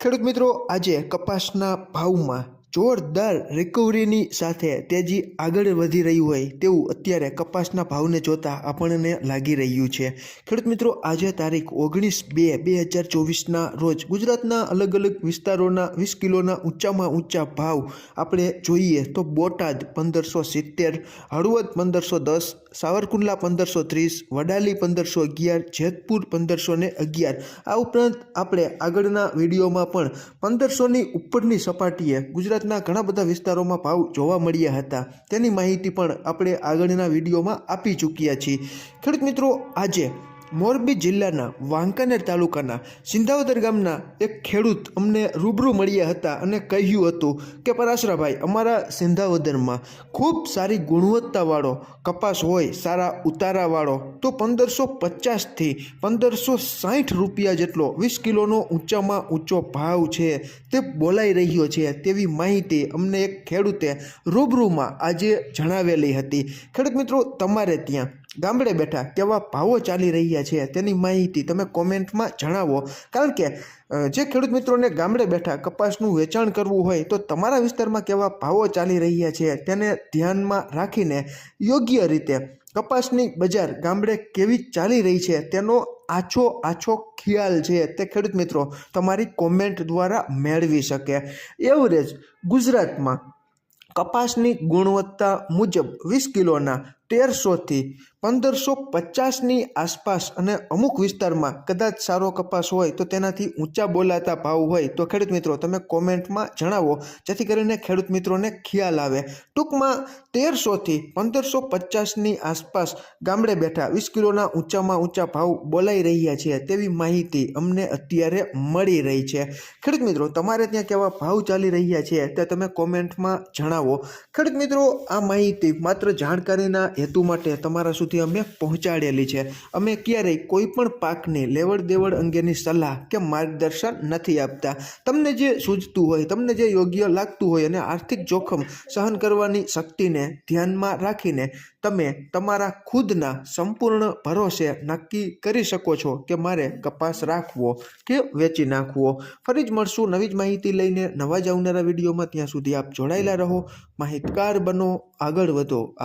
ખેડૂત મિત્રો, આજે કપાસના ભાવમાં જોરદાર રિકવરીની સાથે તેજી આગળ વધી રહ્યું હોય તેવું અત્યારે કપાસના ભાવને જોતા આપણને લાગી રહ્યું છે. ખેડૂત મિત્રો, આજે તારીખ ઓગણીસ બે બે હજાર ચોવીસના રોજ ગુજરાતના અલગ અલગ વિસ્તારોના વીસ કિલોના ઊંચામાં ઊંચા ભાવ આપણે જોઈએ તો બોટાદ પંદરસો સિત્તેર, હળવદ પંદરસો દસ સાવરકુંડલા પંદરસો ત્રીસ, વડાલી પંદરસો અગિયાર, જેતપુર પંદરસો ને અગિયાર. આ ઉપરાંત આપણે આગળના વિડીયોમાં પણ પંદરસોની ઉપરની સપાટીએ ગુજરાતના ઘણા બધા વિસ્તારોમાં ભાવ જોવા મળ્યા હતા. તેની માહિતી પણ આપણે આગળના વિડીયોમાં આપી ચૂક્યા છીએ. ખેડૂત મિત્રો, આજે મોરબી જિલ્લાના વાંકાનેર તાલુકાના સિંધાવદર ગામના એક ખેડૂત અમને રૂબરૂ મળ્યા હતા અને કહ્યું હતું કે, પરાશરાભાઈ, અમારા સિંધાવદરમાં ખૂબ સારી ગુણવત્તાવાળો કપાસ હોય, સારા ઉતારાવાળો, તો પંદરસો પચાસથી પંદરસો સાઠ રૂપિયા જેટલો વીસ કિલોનો ઊંચામાં ઊંચો ભાવ છે તે બોલાઈ રહ્યો છે. તેવી માહિતી અમને એક ખેડૂતે રૂબરૂમાં આજે જણાવેલી હતી. ખેડૂત મિત્રો, તમારે ત્યાં ગામડે બેઠા કેવા ભાવો ચાલી રહ્યા છે તેની માહિતી તમે કોમેન્ટમાં જણાવો. કારણ કે જે ખેડૂત મિત્રોને ગામડે બેઠા કપાસનું વેચાણ કરવું હોય તો તમારા વિસ્તારમાં કેવા ભાવો ચાલી રહ્યા છે તેને ધ્યાનમાં રાખીને યોગ્ય રીતે કપાસની બજાર ગામડે કેવી ચાલી રહી છે તેનો આછો આછો ખ્યાલ છે તે ખેડૂત મિત્રો તમારી કોમેન્ટ દ્વારા મેળવી શકે. એવરેજ ગુજરાતમાં કપાસની ગુણવત્તા મુજબ વીસ કિલોના તેરસોથી પંદરસો પચાસની આસપાસ અને અમુક વિસ્તારમાં કદાચ સારો કપાસ હોય તો તેનાથી ઊંચા બોલાતા ભાવ હોય તો ખેડૂત મિત્રો તમે કોમેન્ટમાં જણાવો, જેથી કરીને ખેડૂત મિત્રોને ખ્યાલ આવે. ટૂંકમાં તેરસોથી પંદરસો પચાસની આસપાસ ગામડે બેઠા વીસ કિલોના ઊંચામાં ઊંચા ભાવ બોલાઈ રહ્યા છે તેવી માહિતી અમને અત્યારે મળી રહી છે. ખેડૂત મિત્રો, તમારે ત્યાં કેવા ભાવ ચાલી રહ્યા છે તે તમે કોમેન્ટમાં જણાવો. ખેડૂત મિત્રો, આ માહિતી માત્ર જાણકારીના હેતુ માટે તમારા સુધી અમે પહોંચાડેલી છે. અમે ક્યારેય કોઈ પણ પાકની લેવડ દેવડ અંગેની સલાહ કે માર્ગદર્શન નથી આપતા. તમને જે સૂઝતું હોય, તમને જે યોગ્ય લાગતું હોય અને આર્થિક જોખમ સહન કરવાની શક્તિને ધ્યાનમાં રાખીને તમે તમારા ખુદના સંપૂર્ણ ભરોસે નક્કી કરી શકો છો કે મારે કપાસ રાખવો કે વેચી નાખવો. ફરી જ મળશું નવી જ માહિતી લઈને નવા જ આવનારા વિડીયોમાં. ત્યાં સુધી આપ જોડાયેલા રહો. માહિતગાર બનો, આગળ વધો. આપ